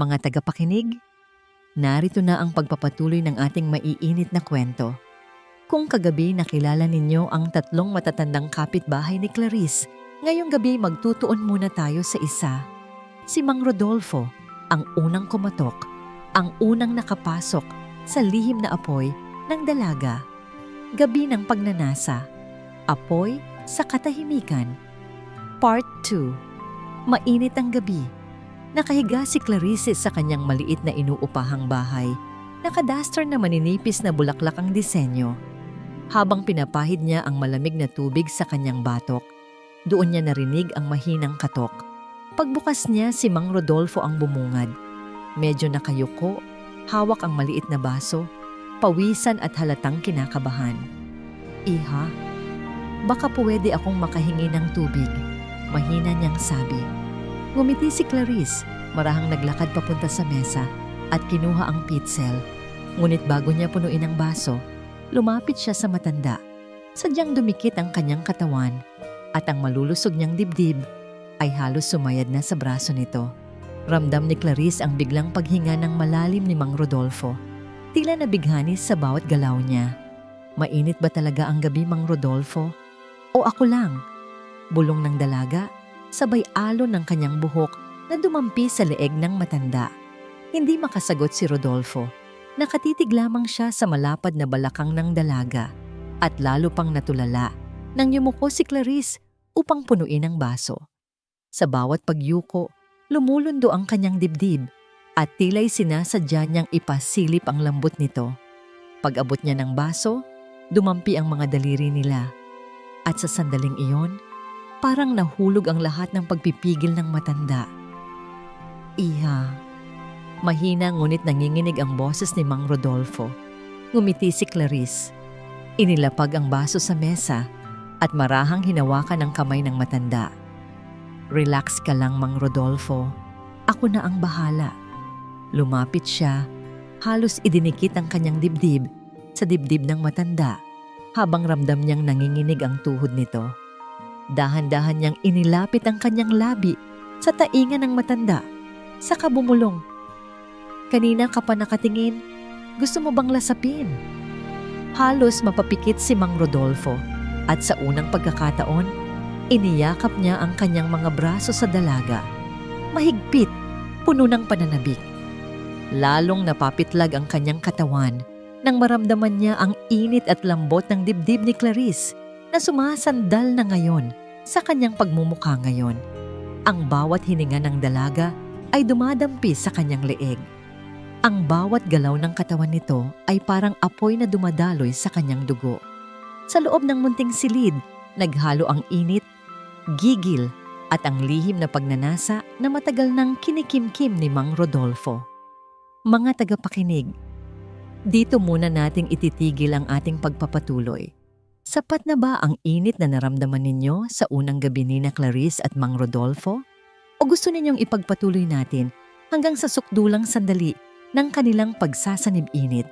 Mga tagapakinig, narito na ang pagpapatuloy ng ating maiinit na kwento. Kung kagabi nakilala ninyo ang tatlong matatandang kapitbahay ni Clarice, ngayong gabi magtutuon muna tayo sa isa. Si Mang Rodolfo, ang unang kumatok, ang unang nakapasok sa lihim na apoy ng dalaga. Gabi ng pagnanasa, apoy sa katahimikan. Part 2 Mainit ang gabi. Nakahiga si Clarice sa kanyang maliit na inuupahang bahay. Nakadaster na maninipis na bulaklak ang disenyo. Habang pinapahid niya ang malamig na tubig sa kanyang batok, doon niya narinig ang mahinang katok. Pagbukas niya si Mang Rodolfo ang bumungad. Medyo nakayuko, hawak ang maliit na baso, pawisan at halatang kinakabahan. Iha, baka pwede akong makahingi ng tubig, mahina niyang sabi. Ngumiti si Clarice, marahang naglakad papunta sa mesa at kinuha ang pitzel. Ngunit bago niya punuin ang baso, lumapit siya sa matanda. Sadyang dumikit ang kanyang katawan at ang malulusog niyang dibdib ay halos sumayad na sa braso nito. Ramdam ni Clarice ang biglang paghinga ng malalim ni Mang Rodolfo. Tila nabighani sa bawat galaw niya. Mainit ba talaga ang gabi, Mang Rodolfo? O ako lang? Bulong ng dalaga, sabay alon ng kanyang buhok na dumampi sa leeg ng matanda. Hindi makasagot si Rodolfo. Nakatitig lamang siya sa malapad na balakang ng dalaga at lalo pang natulala nang yumuko si Clarice upang punuin ang baso. Sa bawat pagyuko, lumulundo ang kanyang dibdib at tila'y sinasadya niyang ipasilip ang lambot nito. Pag-abot niya ng baso, dumampi ang mga daliri nila. At sa sandaling iyon, parang nahulog ang lahat ng pagpipigil ng matanda. Iha, mahina ngunit nanginginig ang boses ni Mang Rodolfo. Ngumiti si Clarice. Inilapag ang baso sa mesa at marahang hinawakan ang kamay ng matanda. Relax ka lang, Mang Rodolfo. Ako na ang bahala. Lumapit siya, halos idinikit ang kanyang dibdib sa dibdib ng matanda habang ramdam niyang nanginginig ang tuhod nito. Dahan-dahan niyang inilapit ang kanyang labi sa tainga ng matanda, saka bumulong. Kanina ka pa nakatingin, gusto mo bang lasapin? Halos mapapikit si Mang Rodolfo at sa unang pagkakataon, iniyakap niya ang kanyang mga braso sa dalaga. Mahigpit, puno ng pananabik. Lalong napapitlag ang kanyang katawan nang maramdaman niya ang init at lambot ng dibdib ni Clarice na sumasandal na ngayon sa kanyang pagmumukha ngayon. Ang bawat hininga ng dalaga ay dumadampi sa kanyang leeg. Ang bawat galaw ng katawan nito ay parang apoy na dumadaloy sa kanyang dugo. Sa loob ng munting silid, naghalo ang init, gigil at ang lihim na pagnanasa na matagal nang kinikimkim ni Mang Rodolfo. Mga tagapakinig, dito muna nating ititigil ang ating pagpapatuloy. Sapat na ba ang init na naramdaman ninyo sa unang gabi ni na Clarice at Mang Rodolfo? O gusto ninyong ipagpatuloy natin hanggang sa sukdulang sandali ng kanilang pagsasanib-init